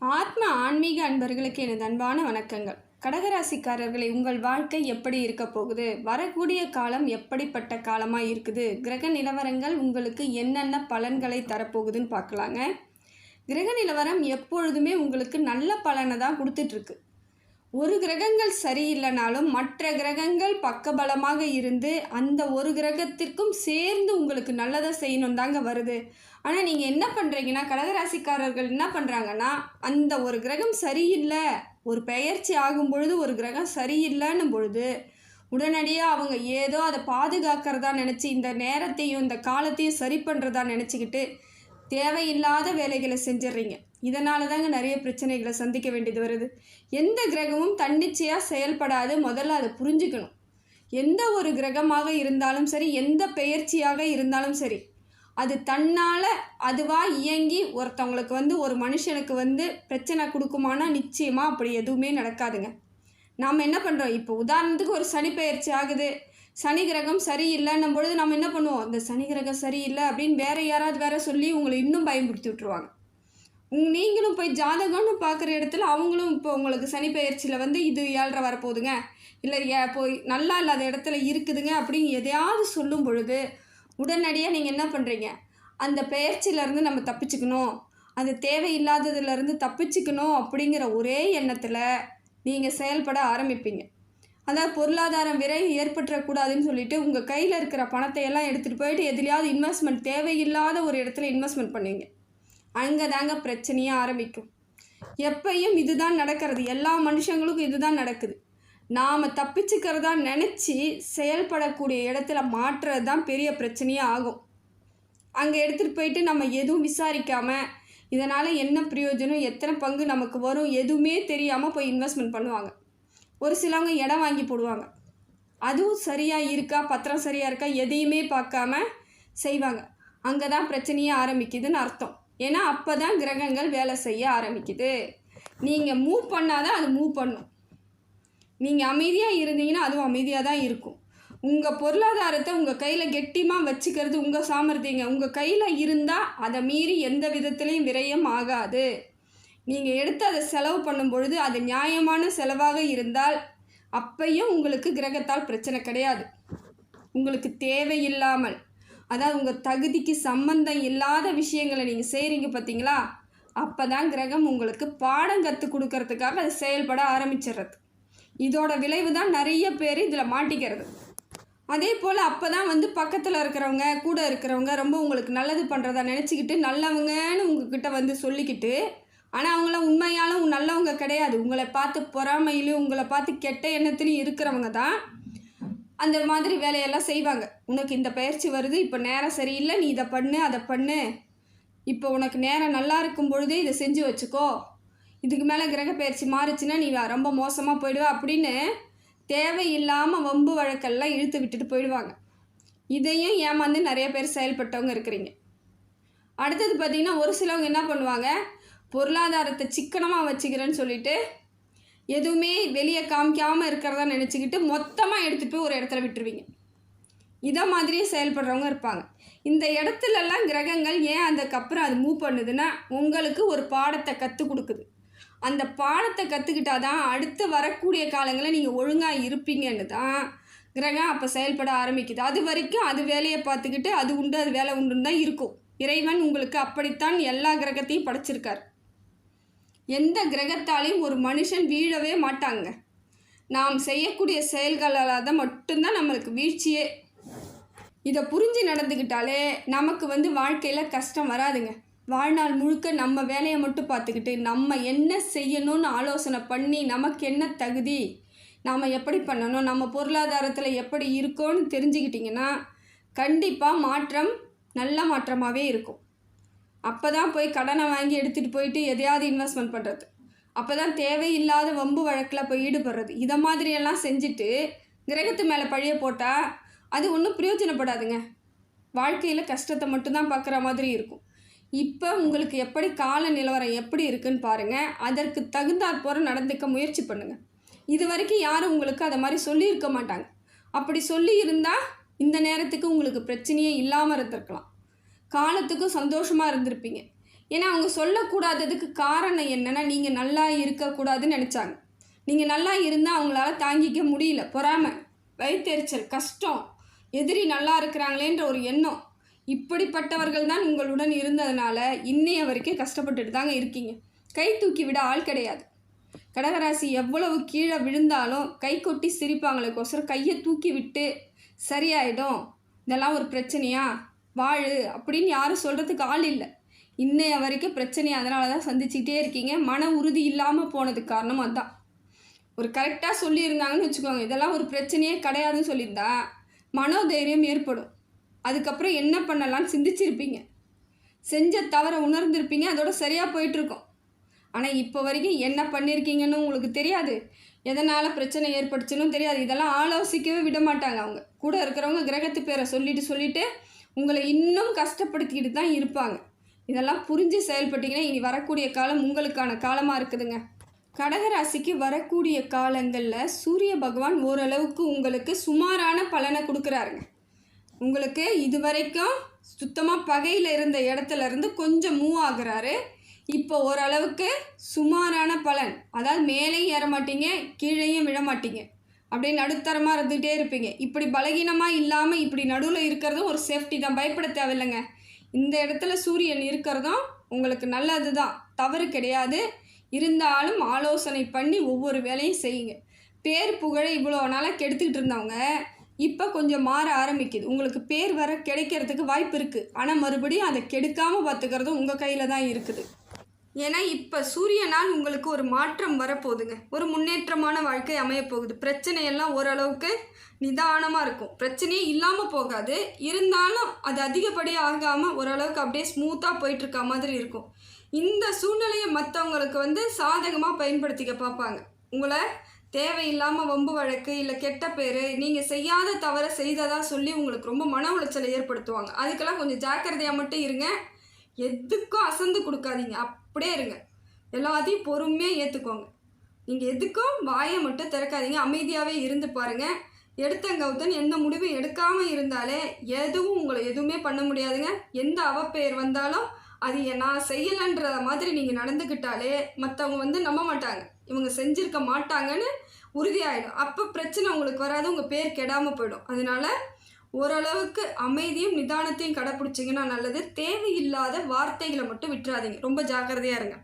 ஆத்ம ஆன்மீக அன்பர்களுக்கு எனது அன்பான வணக்கங்கள். கடகராசிக்காரர்களை உங்கள் வாழ்க்கை எப்படி இருக்க போகுது? வரக்கூடிய காலம் எப்படிப்பட்ட காலமாக இருக்குது? கிரக நிலவரங்கள் உங்களுக்கு என்னென்ன பலன்களை தரப்போகுதுன்னு பார்க்கலாங்க. கிரக நிலவரம் எப்பொழுதுமே உங்களுக்கு நல்ல பலனை தான் கொடுத்துட்ருக்கு ஒரு கிரகங்கள் சரியில்லைனாலும் மற்ற கிரகங்கள் பக்கபலமாக இருந்து அந்த ஒரு கிரகத்திற்கும் சேர்ந்து உங்களுக்கு நல்லதை செய்யணும் தாங்க வருது. ஆனால் நீங்கள் என்ன பண்ணுறீங்கன்னா கடகராசிக்காரர்கள் என்ன பண்ணுறாங்கன்னா அந்த ஒரு கிரகம் சரியில்லை ஒரு பெயர்ச்சி ஆகும் பொழுது ஒரு கிரகம் சரியில்லைன்னும் பொழுது உடனடியாக அவங்க ஏதோ அதை பாதுகாக்கிறதா நினச்சி இந்த நேரத்தையும் இந்த காலத்தையும் சரி பண்ணுறதா நினச்சிக்கிட்டு தேவையில்லாத வேலைகளை செஞ்சிடுறீங்க. இதனால தாங்க நிறைய பிரச்சனைகளை சந்திக்க வேண்டியது வருது. எந்த கிரகமும் தன்னிச்சையாக செயல்படாது. முதல்ல அதை புரிஞ்சுக்கணும். எந்த ஒரு கிரகமாக இருந்தாலும் சரி எந்த பெயர்ச்சியாக இருந்தாலும் சரி அது தன்னால் அதுவாக இயங்கி ஒருத்தவங்களுக்கு வந்து ஒரு மனுஷனுக்கு வந்து பிரச்சனை கொடுக்குமானா நிச்சயமாக அப்படி எதுவுமே நடக்காதுங்க. நாம் என்ன பண்ணுறோம் இப்போ உதாரணத்துக்கு ஒரு சனி பெயர்ச்சி ஆகுது. சனி கிரகம் சரியில்லைன்னும் பொழுது நம்ம என்ன பண்ணுவோம்? இந்த சனி கிரகம் சரியில்லை அப்படின்னு வேற யாராவது வேற சொல்லி உங்களை இன்னும் பயன்படுத்தி விட்ருவாங்க நீங்களும் போய் ஜாதகம்னு பார்க்குற இடத்துல அவங்களும் இப்போ உங்களுக்கு சனி பயிற்சியில் வந்து இது ஏழ்ரை வரப்போகுதுங்க. இல்லை ஏ போய் நல்லா இல்லாத இடத்துல இருக்குதுங்க அப்படின்னு எதையாவது சொல்லும் பொழுது உடனடியாக நீங்கள் என்ன பண்ணுறீங்க அந்த பெயர்ச்சியிலேருந்து நம்ம தப்பிச்சுக்கணும். அது தேவையில்லாததுலேருந்து தப்பிச்சுக்கணும் அப்படிங்கிற ஒரே எண்ணத்தில் நீங்கள் செயல்பட ஆரம்பிப்பீங்க. அதாவது பொருளாதாரம் விரை ஏற்பட்டுறக்கூடாதுன்னு சொல்லிட்டு உங்கள் கையில் இருக்கிற பணத்தை எல்லாம் எடுத்துகிட்டு போயிட்டு எதுலையாவது இன்வெஸ்ட்மெண்ட் தேவையில்லாத ஒரு இடத்துல இன்வெஸ்ட்மெண்ட் பண்ணுவீங்க. அங்கே தாங்க பிரச்சனையே ஆரம்பிக்கும். எப்பயும் இதுதான் நடக்கிறது. எல்லா மனுஷங்களுக்கும் இதுதான் நடக்குது. நாம் தப்பிச்சுக்கிறதா நினச்சி செயல்படக்கூடிய இடத்துல மாற்றுறது தான் பெரிய பிரச்சனையாக ஆகும். அங்கே எடுத்துகிட்டு போயிட்டு நம்ம எதுவும் விசாரிக்காமல் இதனால் என்ன பிரயோஜனம் எத்தனை பங்கு நமக்கு வரும் எதுவுமே தெரியாமல் போய் இன்வெஸ்ட்மெண்ட் பண்ணுவாங்க. ஒரு சிலவங்க இடம் வாங்கி போடுவாங்க. அதுவும் சரியாக இருக்கா? பத்திரம் சரியாக இருக்கா? எதையுமே பார்க்காம செய்வாங்க. அங்கே தான் பிரச்சனையே ஆரம்பிக்குதுன்னு அர்த்தம். ஏன்னா அப்போ தான் கிரகங்கள் வேலை செய்ய ஆரம்பிக்குது. நீங்கள் மூவ் பண்ணாதான் அது மூவ் பண்ணும். நீங்கள் அமைதியாக இருந்தீங்கன்னா அதுவும் அமைதியாக தான் இருக்கும். உங்கள் பொருளாதாரத்தை உங்கள் கையில் கெட்டிமாக வச்சுக்கிறது உங்கள் சாமர்த்தியங்க உங்கள் கையில் இருந்தால் அதை மீறி எந்த விதத்துலேயும் விரயம் ஆகாது. நீங்கள் எடுத்து அதை செலவு பண்ணும் பொழுது அது நியாயமான செலவாக இருந்தால் அப்பையும் உங்களுக்கு கிரகத்தால் பிரச்சனை கிடையாது. உங்களுக்கு தேவையில்லாமல். அதாவது உங்கள் தகுதிக்கு சம்பந்தம் இல்லாத விஷயங்களை நீங்கள் செய்கிறீங்க பார்த்தீங்களா அப்போ தான் கிரகம் உங்களுக்கு பாடம் கற்றுக் கொடுக்கறதுக்காக அது செயல்பட ஆரம்பிச்சிடுறது. இதோட விளைவு தான் நிறைய பேர் இதில் மாட்டிக்கிறது. அதே போல் அப்போ தான் வந்து பக்கத்தில் இருக்கிறவங்க கூட இருக்கிறவங்க ரொம்ப உங்களுக்கு நல்லது பண்ணுறதா நினச்சிக்கிட்டு நல்லவங்கன்னு உங்ககிட்ட வந்து சொல்லிக்கிட்டு ஆனால் அவங்களாம் உண்மையாலும் நல்லவங்க கிடையாது. உங்களை பார்த்து பொறாமையிலும் உங்களை பார்த்து கெட்ட எண்ணத்துலையும் இருக்கிறவங்க தான் அந்த மாதிரி வேலையெல்லாம் செய்வாங்க. உனக்கு இந்த பயிற்சி வருது இப்போ நேரம் சரியில்லை நீ இதை பண்ணு அதை பண்ணு. இப்போ உனக்கு நேரம் நல்லா இருக்கும் பொழுதே இதை செஞ்சு வச்சுக்கோ. இதுக்கு மேலே கிரக பயிற்சி மாறுச்சுன்னா நீ ரொம்ப மோசமாக போயிடுவ அப்படின்னு தேவையில்லாமல் வம்பு வழக்கெல்லாம் இழுத்து விட்டுட்டு போயிடுவாங்க. இதையும் ஏமாந்து நிறைய பேர் செயல்பட்டவங்க இருக்கிறீங்க. அடுத்தது பார்த்திங்கன்னா ஒரு சிலவங்க என்ன பண்ணுவாங்க? பொருளாதாரத்தை சிக்கனமாக வச்சுக்கிறேன்னு சொல்லிட்டு எதுவுமே வெளியே காமிக்காமல் இருக்கிறதா நினச்சிக்கிட்டு மொத்தமாக எடுத்துகிட்டு போய் ஒரு இடத்துல விட்டுருவீங்க. இதை மாதிரியே செயல்படுறவங்க இருப்பாங்க. இந்த இடத்துலலாம் கிரகங்கள் ஏன் அதுக்கப்புறம் அது மூவ் பண்ணுதுன்னா உங்களுக்கு ஒரு பாடத்தை கற்றுக் கொடுக்குது. அந்த பாடத்தை கற்றுக்கிட்டா தான் அடுத்து வரக்கூடிய காலங்களில் நீங்கள் ஒழுங்காக இருப்பீங்கன்னு தான் கிரகம் அப்போ செயல்பட ஆரம்பிக்குது. அது வரைக்கும் அது வேலையை பார்த்துக்கிட்டு அது உண்டு அது வேலை உண்டுன்னு தான் இருக்கும். இறைவன் உங்களுக்கு அப்படித்தான் எல்லா கிரகத்தையும் படைச்சிருக்கார். எந்த கிரகத்தாலையும் ஒரு மனுஷன் வீழவே மாட்டாங்க. நாம் செய்யக்கூடிய செயல்களால் தான் மட்டும்தான் நம்மளுக்கு வீழ்ச்சியே. இதை புரிஞ்சு நடந்துக்கிட்டாலே நமக்கு வந்து வாழ்க்கையில் கஷ்டம் வராதுங்க. வாழ்நாள் முழுக்க நம்ம வேலையை மட்டும் பார்த்துக்கிட்டு நம்ம என்ன செய்யணும்னு ஆலோசனை பண்ணி நமக்கு என்ன தகுதி? நாம் எப்படி பண்ணணும்? நம்ம பொருளாதாரத்தில் எப்படி இருக்கோன்னு தெரிஞ்சுக்கிட்டிங்கன்னா கண்டிப்பாக மாற்றம் நல்ல மாற்றமாகவே இருக்கும். அப்போ தான் போய் கடனை வாங்கி எடுத்துகிட்டு போயிட்டு எதையாவது இன்வெஸ்ட்மெண்ட் பண்ணுறது அப்போ தான் தேவையில்லாத வம்பு வழக்கில் போய் ஈடுபடுறது. இதை மாதிரியெல்லாம் செஞ்சுட்டு கிரகத்து மேலே பழிய போட்டால் அது ஒன்றும் பிரயோஜனப்படாதுங்க. வாழ்க்கையில் கஷ்டத்தை மட்டும்தான் பார்க்குற மாதிரி இருக்கும். இப்போ உங்களுக்கு எப்படி கால நிலவரம் எப்படி இருக்குன்னு பாருங்கள் அதற்கு தகுந்தாற் நடந்துக்க முயற்சி பண்ணுங்கள் இது வரைக்கும் யாரும் உங்களுக்கு அதை மாதிரி சொல்லியிருக்க மாட்டாங்க. அப்படி சொல்லி இருந்தால் இந்த நேரத்துக்கு உங்களுக்கு பிரச்சனையே இல்லாமல் இருந்திருக்கலாம். காலத்துக்கும் சந்தோஷமாக இருந்திருப்பீங்க. ஏன்னா அவங்க சொல்லக்கூடாததுக்கு காரணம் என்னென்னா நீங்கள் நல்லா இருக்கக்கூடாதுன்னு நினச்சாங்க. நீங்கள் நல்லா இருந்தால் அவங்களால தாங்கிக்க முடியல. பொறாமை வயிற்றுச்சல் கஷ்டம் எதிரி நல்லா இருக்கிறாங்களேன்ற ஒரு எண்ணம் இப்படிப்பட்டவர்கள் தான் உங்களுடன் இருந்ததுனால இன்னைய வரைக்கும் கஷ்டப்பட்டுட்டு தாங்க இருக்கீங்க. கை தூக்கி விட ஆள் கிடையாது. கடகராசி எவ்வளவு கீழே விழுந்தாலும் கை கொட்டி சிரிப்பாங்களுக்கோசரம் கையை தூக்கி விட்டு சரியாயிடும். இதெல்லாம் ஒரு பிரச்சனையா? வாழு அப்படின்னு யாரும் சொல்கிறதுக்கு ஆள் இல்லை. இன்னைய வரைக்கும் பிரச்சனையை அதனால தான் சந்திச்சுக்கிட்டே இருக்கீங்க. மன உறுதி இல்லாமல் போனதுக்கு காரணம் அதுதான் ஒரு கரெக்டாக சொல்லியிருந்தாங்கன்னு வச்சுக்கோங்க. இதெல்லாம் ஒரு பிரச்சனையே கிடையாதுன்னு சொல்லியிருந்தா மனோதைரியம் ஏற்படும். அதுக்கப்புறம் என்ன பண்ணலாம்னு சிந்திச்சிருப்பீங்க. செஞ்ச தவறை உணர்ந்திருப்பீங்க. அதோட சரியாக போயிட்டுருக்கோம். ஆனால் இப்போ வரைக்கும் என்ன பண்ணியிருக்கீங்கன்னு உங்களுக்கு தெரியாது. எதனால் பிரச்சனை ஏற்பட்டுச்சுன்னு தெரியாது. இதெல்லாம் ஆலோசிக்கவே விட மாட்டாங்க அவங்க. கூட இருக்கிறவங்க கிரகத்து பேரை சொல்லிட்டு சொல்லிவிட்டு உங்களை இன்னும் கஷ்டப்படுத்திக்கிட்டு தான் இருப்பாங்க. இதெல்லாம் புரிஞ்சு செயல்பட்டீங்கன்னா இனி வரக்கூடிய காலம் உங்களுக்கான காலமாக இருக்குதுங்க. கடகராசிக்கு வரக்கூடிய காலங்களில் சூரிய பகவான் ஓரளவுக்கு உங்களுக்கு சுமாரான பலனை கொடுக்குறாருங்க. உங்களுக்கு இது வரைக்கும் சுத்தமாக பகையில் இருந்த இடத்துல இருந்து கொஞ்சம் மூவ் ஆகுறாரு. இப்போ ஓரளவுக்கு சுமாரான பலன். அதாவது மேலேயும் ஏற மாட்டீங்க கீழேயும் விழ மாட்டீங்க அப்படியே நடுத்தரமாக இருந்துகிட்டே இருப்பீங்க. இப்படி பலகீனமாக இல்லாமல் இப்படி நடுவில் இருக்கிறதும் ஒரு சேஃப்டி தான். பயப்பட தேவையில்லைங்க. இந்த இடத்துல சூரியன் இருக்கிறதும் உங்களுக்கு நல்லது தான் தவறு கிடையாது. இருந்தாலும் ஆலோசனை பண்ணி ஒவ்வொரு வேலையும் செய்யுங்க. பேர் புகழை இவ்வளோ நாளாக கெடுத்துக்கிட்டு இருந்தவங்க இப்போ கொஞ்சம் மாற ஆரம்பிக்குது. உங்களுக்கு பேர் வர கிடைக்கிறதுக்கு வாய்ப்பு இருக்குது ஆனால் மறுபடியும் அதை கெடுக்காமல் பார்த்துக்கிறதும் உங்கள் கையில் தான் இருக்குது. ஏன்னா இப்போ சூரியனால் உங்களுக்கு ஒரு மாற்றம் வரப்போகுதுங்க. ஒரு முன்னேற்றமான வாழ்க்கை அமையப்போகுது. பிரச்சனையெல்லாம் ஓரளவுக்கு நிதானமாக இருக்கும். பிரச்சனையே இல்லாமல் போகாது. இருந்தாலும் அது அதிகப்படியாக ஆகாமல் ஓரளவுக்கு அப்படியே ஸ்மூத்தாக போயிட்டுருக்க மாதிரி இருக்கும். இந்த சூழ்நிலையை மற்றவங்களுக்கு வந்து சாதகமாக பயன்படுத்திக்க பார்ப்பாங்க. உங்களை தேவையில்லாமல் வம்பு வழக்கு இல்லை கெட்ட பேர் நீங்கள் செய்யாத தவறை செய்ததாக சொல்லி உங்களுக்கு ரொம்ப மன உளைச்சலை ஏற்படுத்துவாங்க. அதுக்கெல்லாம் கொஞ்சம் ஜாக்கிரதையாக மட்டும் இருங்க. எதுக்கும் அசந்து கொடுக்காதீங்க. அப்படியே இருங்க. எல்லாத்தையும் பொறுமையாக ஏற்றுக்கோங்க நீங்கள் எதுக்கும் வாயை மட்டும் திறக்காதீங்க. அமைதியாகவே இருந்து பாருங்கள் எடுத்தங்கவுத்தன் எந்த முடிவும் எடுக்காமல் இருந்தாலே எதுவும் உங்களை எதுவுமே பண்ண முடியாதுங்க. எந்த அவப்பெயர் வந்தாலும் அது நான் செய்யலைன்ற மாதிரி நீங்கள் நடந்துக்கிட்டாலே மற்றவங்க வந்து நம்ப மாட்டாங்க. இவங்க செஞ்சுருக்க மாட்டாங்கன்னு உறுதியாயிடும். அப்போ பிரச்சனை உங்களுக்கு வராது. உங்கள் பேர் கெடாமல் போயிடும். அதனால ஓரளவுக்கு அமைதியும் நிதானத்தையும் கடைப்பிடிச்சிங்கன்னா நல்லது. தேவையில்லாத வார்த்தைகளை மட்டும் விட்டுறாதீங்க. ரொம்ப ஜாக்கிரதையாக இருங்க.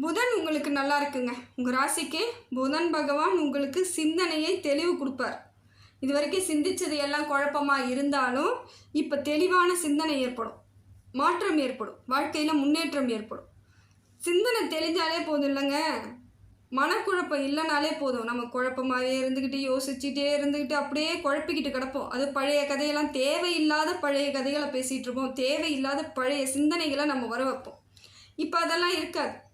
புதன் உங்களுக்கு நல்லா இருக்குங்க. உங்கள் ராசிக்கு புதன் பகவான் உங்களுக்கு சிந்தனையை தெளிவு கொடுப்பார். இது வரைக்கும் சிந்திச்சது எல்லாம் குழப்பமாக இருந்தாலும் இப்போ தெளிவான சிந்தனை ஏற்படும். மாற்றம் ஏற்படும். வாழ்க்கையில் முன்னேற்றம் ஏற்படும். சிந்தனை தெளிஞ்சாலே போதும் இல்லைங்க. மனக்குழப்பம் இல்லைனாலே போதும். நம்ம குழப்பமாகவே இருந்துக்கிட்டு யோசிச்சுட்டே இருந்துக்கிட்டு அப்படியே குழப்பிக்கிட்டு கிடப்போம். அது பழைய கதையெல்லாம் தேவையில்லாத பழைய கதைகளை பேசிகிட்டு இருப்போம். தேவையில்லாத பழைய சிந்தனைகளை நம்ம வர வைப்போம். இப்போ அதெல்லாம் இருக்காது.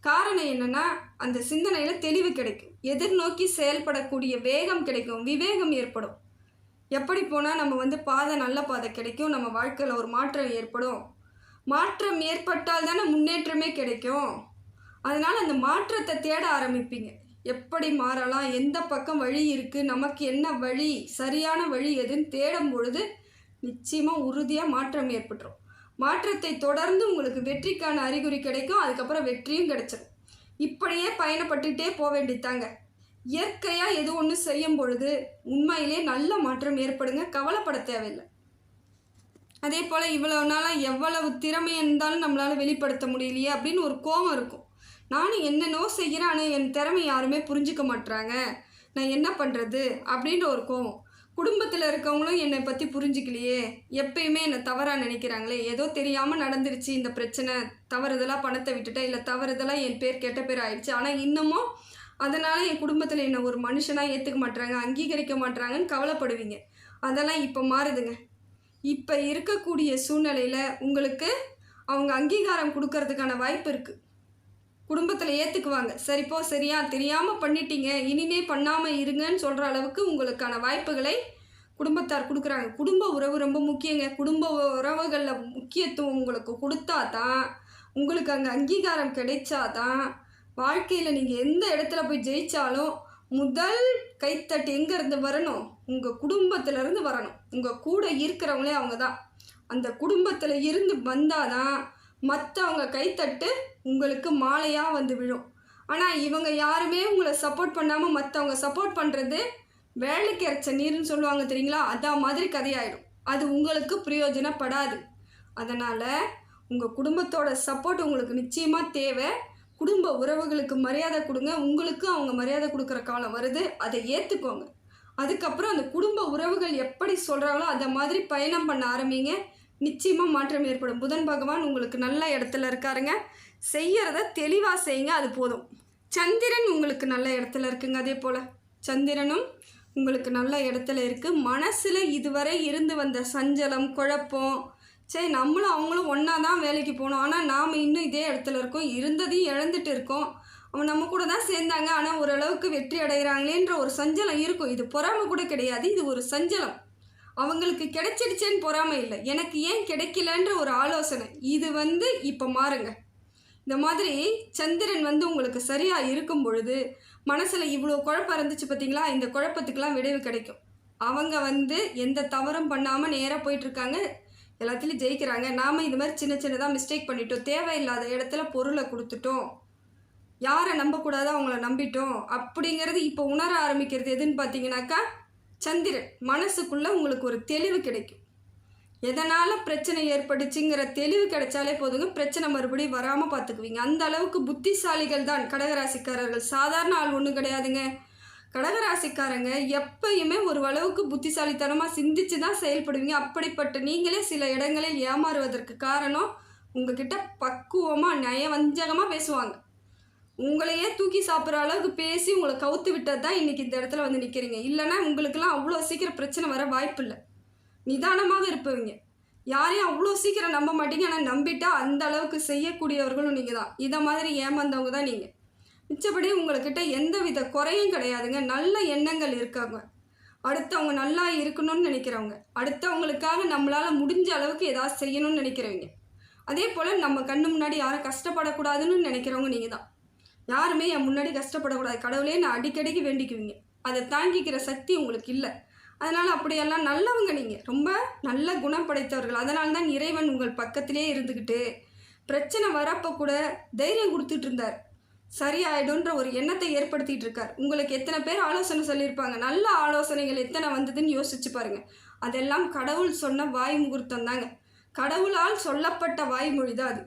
காரணம் என்னென்னா அந்த சிந்தனையில் தெளிவு கிடைக்கும். எதிர்நோக்கி செயல்படக்கூடிய வேகம் கிடைக்கும். விவேகம் ஏற்படும். எப்படி போனால் நம்ம வந்து பாதை நல்ல பாதை கிடைக்கும். நம்ம வாழ்க்கையில் ஒரு மாற்றம் ஏற்படும். மாற்றம் ஏற்பட்டால் தானே முன்னேற்றமே கிடைக்கும். அதனால் அந்த மாற்றத்தை தேட ஆரம்பிப்பீங்க. எப்படி மாறலாம்? எந்த பக்கம் வழி இருக்குது நமக்கு என்ன வழி? சரியான வழி எதுன்னு தேடும் பொழுது நிச்சயமாக உறுதியாக மாற்றம் ஏற்பட்டுரும். மாற்றத்தை தொடர்ந்து உங்களுக்கு வெற்றிக்கான அறிகுறி கிடைக்கும். அதுக்கப்புறம் வெற்றியும் கிடைச்சிடும் இப்படியே பயணப்பட்டுகிட்டே போக வேண்டித்தாங்க இயற்கையாக எது ஒன்று செய்யும் பொழுது உண்மையிலே நல்ல மாற்றம் ஏற்படுங்க. கவலைப்பட தேவையில்லை. அதே போல் இவ்வளோ நாளாக எவ்வளவு திறமை இருந்தாலும் நம்மளால் வெளிப்படுத்த முடியலையே அப்படின்னு ஒரு கோபம் இருக்கும். நானும் என்னென்னோ செய்கிறேன் ஆனால் என் திறமை யாருமே புரிஞ்சுக்க மாட்றாங்க. நான் என்ன பண்ணுறது அப்படின்ற ஒரு கோவம். குடும்பத்தில் இருக்கவங்களும் என்னை பற்றி புரிஞ்சிக்கலையே. எப்பயுமே என்னை தவறாக நினைக்கிறாங்களே. ஏதோ தெரியாமல் நடந்துருச்சு இந்த பிரச்சனை. தவறுதலாக பணத்தை விட்டுட்டேன் இல்லை தவறுதலாக என் பேர் கெட்ட பேர் ஆயிடுச்சு. ஆனால் இன்னமும் அதனால் என் குடும்பத்தில் என்னை ஒரு மனுஷனாக ஏற்றுக்க மாட்டுறாங்க அங்கீகரிக்க மாட்டுறாங்கன்னு கவலைப்படுவீங்க. அதெல்லாம் இப்போ மாறுதுங்க. இப்போ இருக்கக்கூடிய சூழ்நிலையில் உங்களுக்கு அவங்க அங்கீகாரம் கொடுக்கறதுக்கான வாய்ப்பு இருக்குது குடும்பத்தில் ஏற்றுக்குவாங்க சரிப்போ சரியா தெரியாமல் பண்ணிட்டீங்க. இனிமே பண்ணாமல் இருங்கன்னு சொல்கிற அளவுக்கு உங்களுக்கான வாய்ப்புகளை குடும்பத்தார் கொடுக்குறாங்க. குடும்ப உறவு ரொம்ப முக்கியங்க. குடும்ப உறவுகளில் முக்கியத்துவம் உங்களுக்கு கொடுத்தா தான் உங்களுக்கு அங்கே அங்கீகாரம் கிடைச்சா தான் வாழ்க்கையில் நீங்கள் எந்த இடத்துல போய் ஜெயித்தாலும் முதல் கைத்தட்டு எங்கேருந்து வரணும்? உங்கள் குடும்பத்திலேருந்து வரணும். உங்கள் கூட இருக்கிறவங்களே அவங்க தான். அந்த குடும்பத்தில் இருந்து வந்தால் தான் மற்றவங்க கைத்தட்டு உங்களுக்கு மாலையாக வந்து விழும். ஆனால் இவங்க யாருமே உங்களை சப்போர்ட் பண்ணாமல் மற்றவங்க சப்போர்ட் பண்ணுறது வேலைக்கு இறைச்ச நீர்னு சொல்லுவாங்க தெரியுங்களா? அதான் மாதிரி கதையாயிடும். அது உங்களுக்கு பிரயோஜனப்படாது. அதனால் உங்கள் குடும்பத்தோட சப்போர்ட் உங்களுக்கு நிச்சயமாக தேவை. குடும்ப உறவுகளுக்கு மரியாதை கொடுங்க. உங்களுக்கும் அவங்க மரியாதை கொடுக்குற காலம் வருது. அதை ஏற்றுக்கோங்க அதுக்கப்புறம் அந்த குடும்ப உறவுகள் எப்படி சொல்கிறாங்களோ அதை மாதிரி பயணம் பண்ண ஆரம்பிங்க. நிச்சயமாக மாற்றம் ஏற்படும். புதன் பகவான் உங்களுக்கு நல்ல இடத்துல இருக்காருங்க. செய்யறத தெளிவாக செய்யுங்க அது போதும். சந்திரன் உங்களுக்கு நல்ல இடத்துல இருக்குங்க அதே போல். சந்திரனும் உங்களுக்கு நல்ல இடத்துல இருக்குது மனசில் இதுவரை இருந்து வந்த சஞ்சலம் குழப்பம் சரி நம்மளும் அவங்களும் ஒன்றா தான் வேலைக்கு போனோம் ஆனால் நாம் இன்னும் இதே இடத்துல இருக்கோம். இருந்ததையும் இழந்துட்டு இருக்கோம். அவன் நம்ம கூட தான் சேர்ந்தாங்க. ஆனால் ஓரளவுக்கு வெற்றி அடைகிறாங்களேன்ற ஒரு சஞ்சலம் இருக்கும். இது பொறாமை கூட கிடையாது. இது ஒரு சஞ்சலம். அவங்களுக்கு கிடைச்சிருச்சேன்னு பொறாமை இல்லை. எனக்கு ஏன் கிடைக்கலன்ற ஒரு ஆலோசனை. இது வந்து இப்போ மாறுங்க. இந்த மாதிரி சந்திரன் வந்து உங்களுக்கு சரியாக இருக்கும் பொழுது மனசில் இவ்வளோ குழப்பம் இருந்துச்சு பார்த்தீங்களா இந்த குழப்பத்துக்கெலாம் விடைவு கிடைக்கும். அவங்க வந்து எந்த தவறும் பண்ணாமல் நேராக போயிட்டுருக்காங்க. எல்லாத்துலேயும் ஜெயிக்கிறாங்க. நாம் இது மாதிரி சின்ன சின்னதாக மிஸ்டேக் பண்ணிட்டோம். தேவையில்லாத இடத்துல பொருளை கொடுத்துட்டோம். யாரை நம்பக்கூடாதோ அவங்கள நம்பிட்டோம். அப்படிங்கிறது இப்போ உணர ஆரம்பிக்கிறது எதுன்னு பார்த்தீங்கன்னாக்கா சந்திரன் மனசுக்குள்ளே உங்களுக்கு ஒரு தெளிவு கிடைக்கும். எதனால் பிரச்சனை ஏற்பட்டுச்சுங்கிற தெளிவு கிடைச்சாலே போதுங்க. பிரச்சனை மறுபடியும் வராமல் பார்த்துக்குவீங்க. அந்த அளவுக்கு புத்திசாலிகள் தான் கடகராசிக்காரர்கள். சாதாரண ஆள் ஒன்றும் கிடையாதுங்க. கடகராசிக்காரங்க எப்பயுமே ஒரு அளவுக்கு புத்திசாலித்தனமாக சிந்திச்சு தான் செயல்படுவீங்க. அப்படிப்பட்ட நீங்களே சில இடங்களில் ஏமாறுவதற்கு காரணம் உங்ககிட்ட பக்குவமாக நயவஞ்சகமாக பேசுவாங்க. உங்களையே தூக்கி சாப்பிட்ற அளவுக்கு பேசி உங்களை கவுத்து விட்டது தான் இன்றைக்கி இந்த இடத்துல வந்து நிற்கிறீங்க இல்லைன்னா உங்களுக்கெல்லாம் அவ்வளோ சீக்கிரம் பிரச்சனை வர வாய்ப்பு இல்லை. நிதானமாக இருப்பவங்க. யாரையும் அவ்வளோ சீக்கிரம் நம்ப மாட்டீங்க. ஆனால் நம்பிட்டா அந்த அளவுக்கு செய்யக்கூடியவர்களும் நீங்கள் தான். இதை மாதிரி ஏமாந்தவங்க தான் நீங்கள் மிச்சப்படி உங்கள்கிட்ட எந்த வித குறையும் கிடையாதுங்க. நல்ல எண்ணங்கள் இருக்காங்க அடுத்தவங்க நல்லா இருக்கணும்னு நினைக்கிறவங்க. அடுத்தவங்களுக்காக நம்மளால் முடிஞ்ச அளவுக்கு ஏதாவது செய்யணும்னு நினைக்கிறவங்க. அதே போல் நம்ம கண்ணு முன்னாடி யாரும் கஷ்டப்படக்கூடாதுன்னு நினைக்கிறவங்க நீங்கள் தான். யாருமே என் முன்னாடி கஷ்டப்படக்கூடாது. கடவுளே நான் அடிக்கடிக்கு வேண்டிக்குவீங்க. அதை தாங்கிக்கிற சக்தி உங்களுக்கு இல்லை. அதனால் அப்படியெல்லாம் நல்லவங்க நீங்கள் ரொம்ப நல்ல குணம் படைத்தவர்கள். அதனால தான் இறைவன் உங்கள் பக்கத்திலே இருந்துக்கிட்டு பிரச்சனை வரப்போ கூட தைரியம் கொடுத்துட்டு இருந்தார். சரியாயிடும்ன்ற ஒரு எண்ணத்தை ஏற்படுத்திட்டு இருக்கார். உங்களுக்கு எத்தனை பேர் ஆலோசனை சொல்லியிருப்பாங்க? நல்ல ஆலோசனைகள் எத்தனை வந்ததுன்னு யோசிச்சு பாருங்க. அதெல்லாம் கடவுள் சொன்ன வாய் முகூர்த்தம் தாங்க. கடவுளால் சொல்லப்பட்ட வாய்மொழி தான் அது.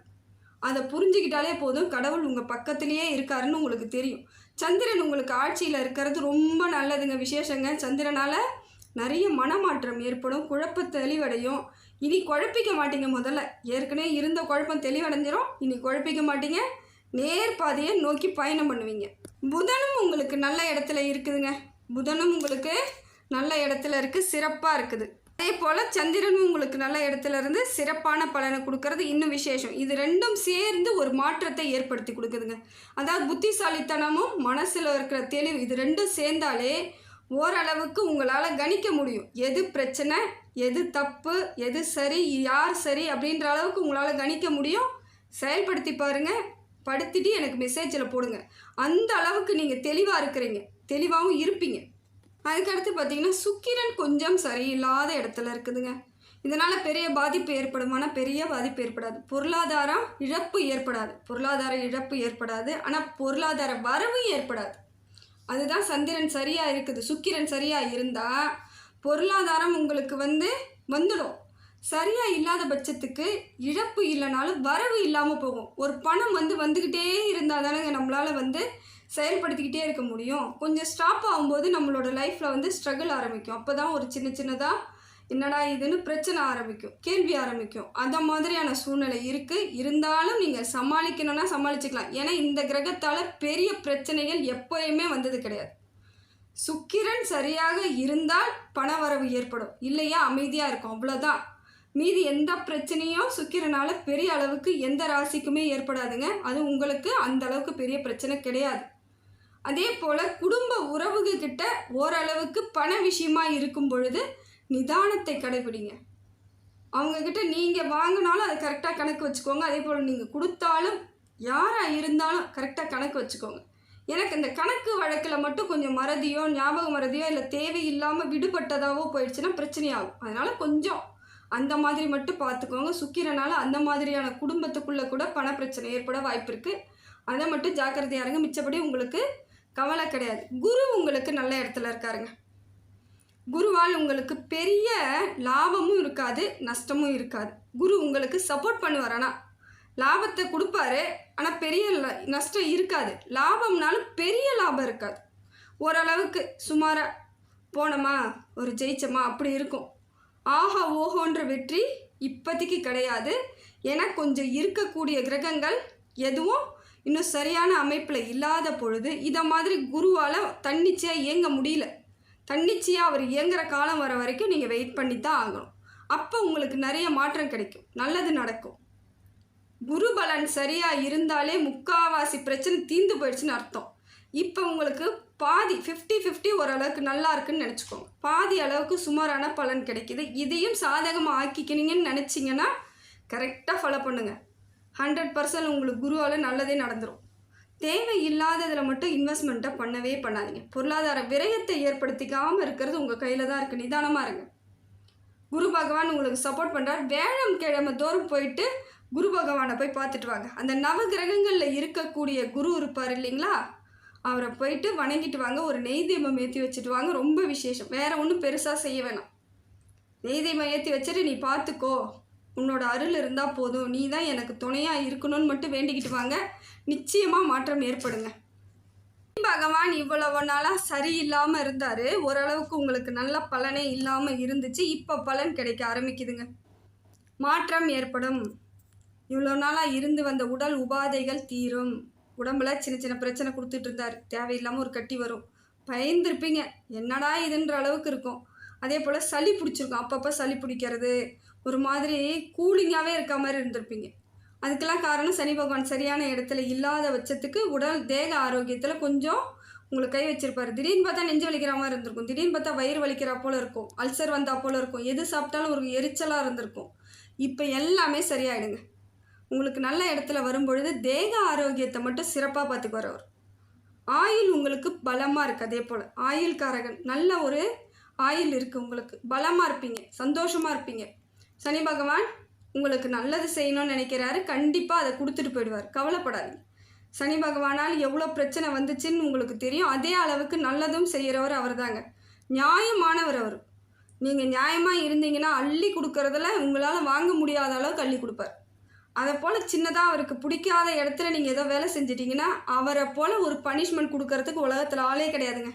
அதை புரிஞ்சுக்கிட்டாலே போதும். கடவுள் உங்கள் பக்கத்துலேயே இருக்காருன்னு உங்களுக்கு தெரியும். சந்திரன் உங்களுக்கு ஆட்சியில் இருக்கிறது ரொம்ப நல்லதுங்க விசேஷங்க. சந்திரனால் நிறைய மனமாற்றம் ஏற்படும் குழப்ப தெளிவடையும். இனி குழப்பிக்க மாட்டீங்க முதல்ல. ஏற்கனவே இருந்த குழப்பம் தெளிவடைஞ்சிரும். இனி குழப்பிக்க மாட்டீங்க. நேர் பாதையை நோக்கி பயணம் பண்ணுவீங்க. புதனும் உங்களுக்கு நல்ல இடத்துல இருக்குதுங்க. புதனும் உங்களுக்கு நல்ல இடத்துல இருக்குது சிறப்பாக இருக்குது. அதே போல் சந்திரனும் உங்களுக்கு நல்ல இடத்துல இருந்து சிறப்பான பலனை கொடுக்கறது இன்னும் விசேஷம். இது ரெண்டும் சேர்ந்து ஒரு மாற்றத்தை ஏற்படுத்தி கொடுக்குதுங்க. அதாவது புத்திசாலித்தனமும் மனசில் இருக்கிற தெளிவு இது ரெண்டும் சேர்ந்தாலே ஓரளவுக்கு உங்களால் கணிக்க முடியும். எது பிரச்சனை எது தப்பு எது சரி யார் சரி அப்படின்ற அளவுக்கு உங்களால் கணிக்க முடியும். செயல்படுத்தி பாருங்கள் படுத்திட்டு எனக்கு மெசேஜில் போடுங்க. அந்த அளவுக்கு நீங்கள் தெளிவாக இருக்கிறீங்க. தெளிவாகவும் இருப்பீங்க. அதுக்கடுத்து பார்த்தீங்கன்னா சுக்கிரன் கொஞ்சம் சரியில்லாத இடத்துல இருக்குதுங்க. இதனால் பெரிய பாதிப்பு ஏற்படுமானா பெரிய பாதிப்பு ஏற்படாது. பொருளாதாரம் இழப்பு ஏற்படாது. பொருளாதார இழப்பு ஏற்படாது. ஆனால் பொருளாதார வரவு ஏற்படாது. அதுதான் சந்திரன் சரியாக இருக்குது. சுக்கிரன் சரியாக இருந்தால் பொருளாதாரம் உங்களுக்கு வந்து வந்துடும். சரியாக இல்லாத பட்சத்துக்கு இழப்பு இல்லைனாலும் வரவு இல்லாமல் போகும். ஒரு பணம் வந்து வந்துக்கிட்டே இருந்தால் தானே நம்மளால் வந்து செயல்படுத்திக்கிட்டே இருக்க முடியும். கொஞ்சம் ஸ்டாப் ஆகும்போது நம்மளோட லைஃப்பில் வந்து ஸ்ட்ரகிள் ஆரம்பிக்கும். அப்போ தான் ஒரு சின்ன சின்னதாக என்னடா இதுன்னு பிரச்சனை ஆரம்பிக்கும். கேள்வி ஆரம்பிக்கும். அந்த மாதிரியான சூழ்நிலை இருக்குது இருந்தாலும் நீங்கள் சமாளிக்கணும்னா சமாளிச்சுக்கலாம். ஏன்னா இந்த கிரகத்தால் பெரிய பிரச்சனைகள் எப்போயுமே வந்தது கிடையாது. சுக்கிரன் சரியாக இருந்தால் பணவரவு ஏற்படும். இல்லையா? அமைதியாக இருக்கும். அவ்வளோதான் மீதி எந்த பிரச்சனையும் சுக்கிரனால் பெரிய அளவுக்கு எந்த ராசிக்குமே ஏற்படாதுங்க. அது உங்களுக்கு அந்த அளவுக்கு பெரிய பிரச்சனை கிடையாது. அதே போல் குடும்ப உறவுகிட்ட ஓரளவுக்கு பண விஷயமா இருக்கும் பொழுது நிதானத்தை கடைபிடிங்க. அவங்கக்கிட்ட நீங்கள் வாங்கினாலும் அதை கரெக்டாக கணக்கு வச்சுக்கோங்க. அதே போல் நீங்கள் கொடுத்தாலும் யாராக இருந்தாலும் கரெக்டாக கணக்கு வச்சுக்கோங்க. எனக்கு இந்த கணக்கு வழக்கில் மட்டும் கொஞ்சம் மறதியோ ஞாபகம் மறதியோ இல்லை தேவையில்லாமல் விடுபட்டதாகவோ போயிடுச்சுன்னா பிரச்சனையாகும். அதனால் கொஞ்சம் அந்த மாதிரி மட்டும் பார்த்துக்கோங்க. சுக்கிரனால் அந்த மாதிரியான குடும்பத்துக்குள்ளே கூட பண பிரச்சனை ஏற்பட வாய்ப்பு இருக்குது அதை மட்டும் ஜாக்கிரதையாக இருங்க. மிச்சப்படி உங்களுக்கு கவலை கிடையாது. குரு உங்களுக்கு நல்ல இடத்துல இருக்காருங்க. குருவால் உங்களுக்கு பெரிய லாபமும் இருக்காது நஷ்டமும் இருக்காது. குரு உங்களுக்கு சப்போர்ட் பண்ணுவார். ஆனால் லாபத்தை கொடுப்பாரு. ஆனால் பெரிய ல- நஷ்டம் இருக்காது. லாபம்னாலும் பெரிய லாபம் இருக்காது. ஓரளவுக்கு சுமாராக போனோமா ஒரு ஜெயிச்சோமா அப்படி இருக்கும். ஆஹா ஓஹோன்ற வெற்றி இப்போதைக்கு கிடையாது. ஏன்னா கொஞ்சம் இருக்கக்கூடிய கிரகங்கள் எதுவும் இன்னும் சரியான அமைப்பில் இல்லாத பொழுது இதை மாதிரி குருவால் தன்னிச்சையாக இயங்க முடியல. தன்னிச்சையாக அவர் இயங்குற காலம் வர வரைக்கும் நீங்கள் வெயிட் பண்ணி தான் ஆகணும். அப்போ உங்களுக்கு நிறைய மாற்றம் கிடைக்கும். நல்லது நடக்கும். குரு பலன் சரியாக இருந்தாலே முக்காவாசி பிரச்சனை தீர்ந்து போயிடுச்சுன்னு அர்த்தம். இப்போ உங்களுக்கு பாதி ஃபிஃப்டி ஃபிஃப்டி ஓரளவுக்கு நல்லா இருக்குன்னு நினச்சிக்கோங்க. பாதி அளவுக்கு சுமாரான பலன் கிடைக்குது. இதையும் சாதகமாக ஆக்கிக்கினீங்கன்னு நினச்சிங்கன்னா கரெக்டாக ஃபாலோ பண்ணுங்கள் ஹண்ட்ரட் பர்சன்ட் உங்களுக்கு குருவால் நல்லதே நடந்துடும் தேவை இல்லாததில் மட்டும் இன்வெஸ்ட்மெண்ட்டை பண்ணவே பண்ணாதீங்க. பொருளாதார விரயத்தை ஏற்படுத்திக்காமல் இருக்கிறது உங்கள் கையில் தான் இருக்குது நிதானமாக இருங்க. குரு பகவான் உங்களுக்கு சப்போர்ட் பண்ணுறார் வேழம் கிழமை தோறும் போயிட்டு குரு பகவானை போய் பார்த்துட்டு வாங்க. அந்த நவ கிரகங்களில் இருக்கக்கூடிய குரு இருப்பார் இல்லைங்களா? அவரை போயிட்டு வணங்கிட்டு வாங்க. ஒரு நெய் தீபம் ஏற்றி வச்சுட்டு வாங்க. ரொம்ப விசேஷம். வேறு ஒன்றும் பெருசாக செய்ய வேணாம். நெய் தீபம் ஏற்றி வச்சுட்டு நீ பார்த்துக்கோ. உன்னோட அருள் இருந்தால் போதும். நீ தான் எனக்கு துணையாக இருக்கணும்னு மட்டும் வேண்டிக்கிட்டு வாங்க. நிச்சயமாக மாற்றம் ஏற்படுங்க. பகவான் இவ்வளவு நாளாக சரியில்லாமல் இருந்தார். ஓரளவுக்கு உங்களுக்கு நல்ல பலனே இல்லாமல் இருந்துச்சு. இப்போ பலன் கிடைக்க ஆரம்பிக்குதுங்க. மாற்றம் ஏற்படும். இவ்வளோ நாளாக இருந்து வந்த உடல் உபாதைகள் தீரும். உடம்புல சின்ன சின்ன பிரச்சனை கொடுத்துட்டு இருந்தார். தேவையில்லாமல் ஒரு கட்டி வரும். பயந்துருப்பீங்க. என்னடா இதுன்ற அளவுக்கு இருக்கும். அதே போல் சளி பிடிச்சிருக்கும். அப்பப்போ சளி பிடிக்கிறது. ஒரு மாதிரி கூலிங்காகவே இருக்க மாதிரி இருந்திருப்பீங்க. அதுக்கெல்லாம் காரணம் சனி பகவான் சரியான இடத்துல இல்லாத பட்சத்துக்கு உடல் தேக ஆரோக்கியத்தில் கொஞ்சம் உங்களுக்கு கை வச்சிருப்பாரு. திடீர்னு பார்த்தா நெஞ்சு வலிக்கிற மாதிரி இருந்திருக்கும். திடீர்னு பார்த்தா வயிறு வலிக்கிறா போல இருக்கும். அல்சர் வந்தா போல இருக்கும். எது சாப்பிட்டாலும் ஒரு எரிச்சலாக இருந்திருக்கும். இப்போ எல்லாமே சரியாயிடுங்க. உங்களுக்கு நல்ல இடத்துல வரும்பொழுது தேக ஆரோக்கியத்தை மட்டும் சிறப்பாக பார்த்துக்கு அவர். ஆயில் உங்களுக்கு பலமாக இருக்குது அதே போல். ஆயில் காரகன் நல்ல ஒரு ஆயில் இருக்குது உங்களுக்கு. பலமாக இருப்பீங்க. சந்தோஷமாக இருப்பீங்க. சனி பகவான் உங்களுக்கு நல்லது செய்யணும்னு நினைக்கிறாரு. கண்டிப்பாக அதை கொடுத்துட்டு போயிடுவார். கவலைப்படாதீங்க. சனி பகவானால் எவ்வளோ பிரச்சனை வந்துச்சுன்னு உங்களுக்கு தெரியும். அதே அளவுக்கு நல்லதும் செய்கிறவர் அவர் தாங்க நியாயமானவர் அவர். நீங்கள் நியாயமாக இருந்தீங்கன்னா அள்ளி கொடுக்குறதுல உங்களால் வாங்க முடியாத அளவுக்கு அள்ளி கொடுப்பார். அதை போல் சின்னதாக அவருக்கு பிடிக்காத இடத்துல நீங்கள் ஏதோ வேலை செஞ்சிட்டிங்கன்னா அவரை போல் ஒரு பனிஷ்மெண்ட் கொடுக்கறதுக்கு உலகத்தில் ஆளே கிடையாதுங்க.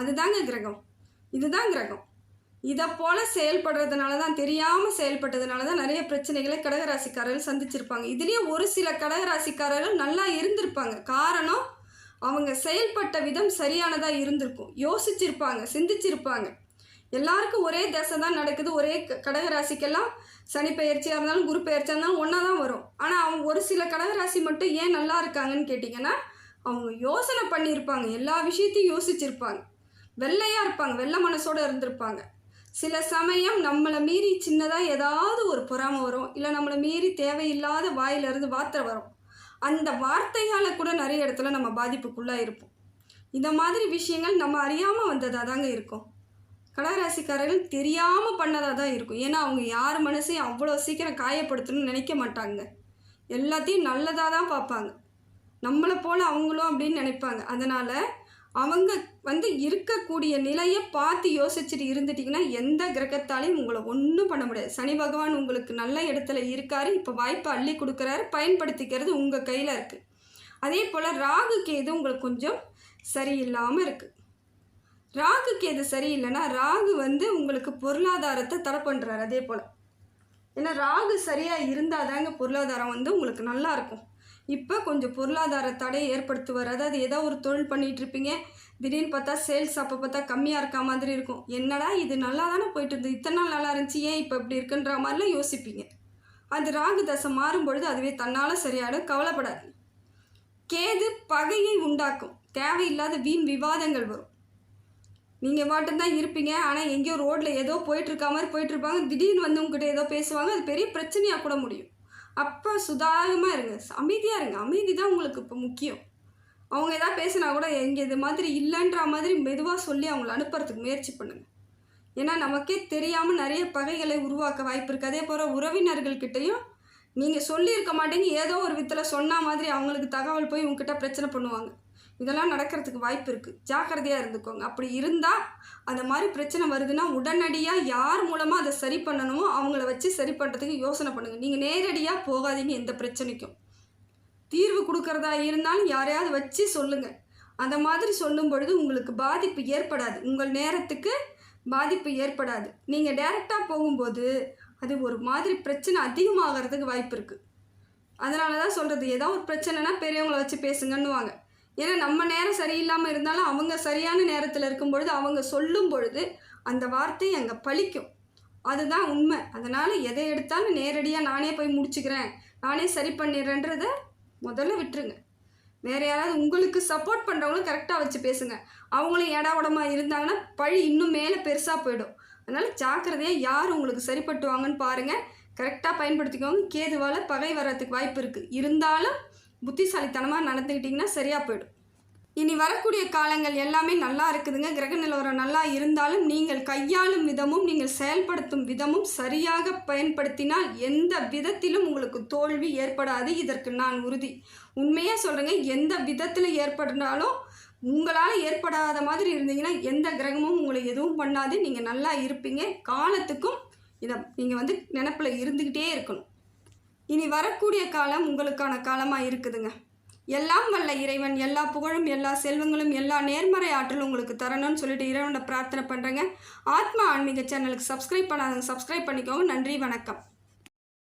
அதுதாங்க கிரகம். இதுதான் கிரகம். இதை போல் செயல்படுறதுனால தான் தெரியாமல் செயல்பட்டதுனால தான் நிறைய பிரச்சனைகளை கடகராசிக்காரர்கள் சந்திச்சிருப்பாங்க. இதுலேயே ஒரு சில கடகராசிக்காரர்கள் நல்லா இருந்திருப்பாங்க. காரணம் அவங்க செயல்பட்ட விதம் சரியானதாக இருந்திருக்கும். யோசிச்சிருப்பாங்க சிந்திச்சிருப்பாங்க. எல்லாருக்கும் ஒரே தசை தான் நடக்குது. ஒரே க- கடகராசிக்கெல்லாம் சனி பெயர்ச்சியாக இருந்தாலும் குரு பெயர்ச்சியாக இருந்தாலும் ஒன்றா தான் வரும். ஆனால் அவங்க ஒரு சில கடகராசி மட்டும் ஏன் நல்லா இருக்காங்கன்னு கேட்டிங்கன்னா அவங்க யோசனை பண்ணியிருப்பாங்க. எல்லா விஷயத்தையும் யோசிச்சிருப்பாங்க. வெள்ளையாக இருப்பாங்க. வெள்ளை மனசோட இருந்திருப்பாங்க. சில சமயம் நம்மளை மீறி சின்னதாக ஏதாவது ஒரு பொறாமை வரும். இல்லை நம்மளை மீறி தேவையில்லாத வாயிலிருந்து வார்த்தை வரும். அந்த வார்த்தையால் கூட நிறைய இடத்துல நம்ம பாதிப்புக்குள்ளாக இருப்போம் இந்த மாதிரி விஷயங்கள் நம்ம அறியாமல் வந்ததாக தாங்க இருக்கும். கடகராசிக்காரர்கள் தெரியாமல் பண்ணதாக தான் இருக்கும். ஏன்னா அவங்க யார் மனசையும் அவ்வளோ சீக்கிரம் காயப்படுத்தணும்னு நினைக்க மாட்டாங்க. எல்லாத்தையும் நல்லதாக தான் பார்ப்பாங்க. நம்மளை போல் அவங்களும் அப்படின்னு நினைப்பாங்க. அதனால் அவங்க வந்து இருக்கக்கூடிய நிலையை பார்த்து யோசிச்சுட்டு இருந்துட்டிங்கன்னா எந்த கிரகத்தாலையும் உங்களை ஒன்றும் பண்ண முடியாது. சனி பகவான் உங்களுக்கு நல்ல இடத்துல இருக்காரு. இப்போ வாய்ப்பை அள்ளி கொடுக்குறாரு. பயன்படுத்திக்கிறது உங்கள் கையில் இருக்குது அதே போல் ராகு கேது உங்களுக்கு கொஞ்சம் சரியில்லாமல் இருக்குது ராகு கேது சரியில்லைன்னா ராகு வந்து உங்களுக்கு பொருளாதாரத்தை தடை பண்ணுறாரு அதே போல் ஏன்னா ராகு சரியாக இருந்தால் தாங்க பொருளாதாரம் வந்து உங்களுக்கு நல்லாயிருக்கும் இப்போ கொஞ்சம் பொருளாதார தடையை ஏற்படுத்துவார். அதாவது ஏதோ ஒரு தொழில் பண்ணிகிட்ருப்பீங்க இருப்பீங்க. திடீர்னு பார்த்தா சேல்ஸ் அப்போ பார்த்தா கம்மியாக இருக்க மாதிரி இருக்கும். என்னடா இது நல்லா தானே போயிட்டு இருந்தது. இத்தனை நாள் நல்லா இருந்துச்சு. ஏன் இப்போ இப்படி இருக்குன்ற மாதிரிலாம் யோசிப்பீங்க. அது ராகு தசை மாறும் பொழுது அதுவே தன்னால் சரியாடும் கவலைப்படாது. கேது பகையை உண்டாக்கும். தேவையில்லாத வீண் விவாதங்கள் வரும். நீங்கள் மட்டும்தான் இருப்பீங்க. ஆனால் எங்கேயோ ரோட்டில் ஏதோ போயிட்டுருக்க மாதிரி போயிட்டுருப்பாங்க திடீர்னு வந்து உங்ககிட்ட ஏதோ பேசுவாங்க. அது பெரிய பிரச்சனையாக கூட முடியும். அப்போ சுதாகமாக இருங்க. அமைதியாக இருங்க. அமைதி தான் உங்களுக்கு இப்போ முக்கியம். அவங்க எதாவது பேசினா கூட எங்கே இது மாதிரி இல்லைன்ற மாதிரி மெதுவாக சொல்லி அவங்கள அனுப்புறதுக்கு முயற்சி பண்ணுங்கள் ஏன்னா நமக்கே தெரியாமல் நிறைய பகைகளை உருவாக்க வாய்ப்பு இருக்குது அதே போல் உறவினர்கள்கிட்டையும் நீங்கள் சொல்லியிருக்க மாட்டேங்க. ஏதோ ஒரு வித்தில் சொன்ன மாதிரி அவங்களுக்கு தகவல் போய் உங்ககிட்ட பிரச்சனை பண்ணுவாங்க. இதெல்லாம் நடக்கிறதுக்கு வாய்ப்பு இருக்குது ஜாக்கிரதையாக இருந்துக்கோங்க. அப்படி இருந்தால் அந்த மாதிரி பிரச்சனை வருதுன்னா உடனடியாக யார் மூலமாக அதை சரி பண்ணணுமோ அவங்கள வச்சு சரி பண்ணுறதுக்கு யோசனை பண்ணுங்கள் நீங்கள் நேரடியாக போகாதீங்க எந்த பிரச்சனைக்கும். தீர்வு கொடுக்கறதா இருந்தாலும் யாரையாவது வச்சு சொல்லுங்கள் அந்த மாதிரி சொல்லும் பொழுது உங்களுக்கு பாதிப்பு ஏற்படாது. உங்கள் நேரத்துக்கு பாதிப்பு ஏற்படாது. நீங்கள் டைரெக்டாக போகும்போது அது ஒரு மாதிரி பிரச்சனை அதிகமாகிறதுக்கு வாய்ப்பு இருக்குது அதனால தான் சொல்கிறது ஏதோ ஒரு பிரச்சனைனா பெரியவங்கள வச்சு பேசுங்கன்னுவாங்க. ஏன்னா நம்ம நேரம் சரியில்லாமல் இருந்தாலும் அவங்க சரியான நேரத்தில் இருக்கும் பொழுது அவங்க சொல்லும் பொழுது அந்த வார்த்தை அங்கே பழிக்கும். அதுதான் உண்மை. அதனால் எதை எடுத்தாலும் நேரடியாக நானே போய் முடிச்சுக்கிறேன் நானே சரி பண்ணிடுறேன்றத முதல்ல விட்டுருங்க. வேறு யாராவது உங்களுக்கு சப்போர்ட் பண்ணுறவங்களும் கரெக்டாக வச்சு பேசுங்க. அவங்களும் ஏடா இருந்தாங்கன்னா பழி இன்னும் மேலே பெருசாக போயிடும். அதனால் ஜாக்கிரதையாக யார் உங்களுக்கு சரிப்பட்டுவாங்கன்னு பாருங்கள் கரெக்டாக பயன்படுத்திக்கோங்க. கேதுவால் பகை வர்றதுக்கு வாய்ப்பு இருக்குது இருந்தாலும் புத்திசாலித்தனமாக நடந்துக்கிட்டிங்கன்னா சரியாக போயிடும். இனி வரக்கூடிய காலங்கள் எல்லாமே நல்லா இருக்குதுங்க. கிரக நிலவரம் நல்லா இருந்தாலும் நீங்கள் கையாளும் விதமும் நீங்கள் செயல்படுத்தும் விதமும் சரியாக பயன்படுத்தினால் எந்த விதத்திலும் உங்களுக்கு தோல்வி ஏற்படாது. இதற்கு நான் உறுதி. உண்மையாக சொல்கிறேங்க எந்த விதத்தில் ஏற்படுனாலும் உங்களால் ஏற்படாத மாதிரி இருந்தீங்கன்னா எந்த கிரகமும் உங்களை எதுவும் பண்ணாது. நீங்கள் நல்லா இருப்பீங்க. காலத்துக்கும் இதை நீங்கள் வந்து நினப்பில் இருந்துக்கிட்டே இருக்கணும். இனி வரக்கூடிய காலம் உங்களுக்கான காலமாக இருக்குதுங்க. எல்லாம் வல்ல இறைவன் எல்லா புகழும் எல்லா செல்வங்களும் எல்லா நேர்மறை ஆற்றலும் உங்களுக்கு தரணும்னு சொல்லிட்டு இறைவனை பிரார்த்தனை பண்ணுறேங்க ஆத்மா ஆன்மீக சேனலுக்கு சப்ஸ்கிரைப் பண்ணாதவங்க சப்ஸ்கிரைப் பண்ணிக்கோங்க. நன்றி வணக்கம்.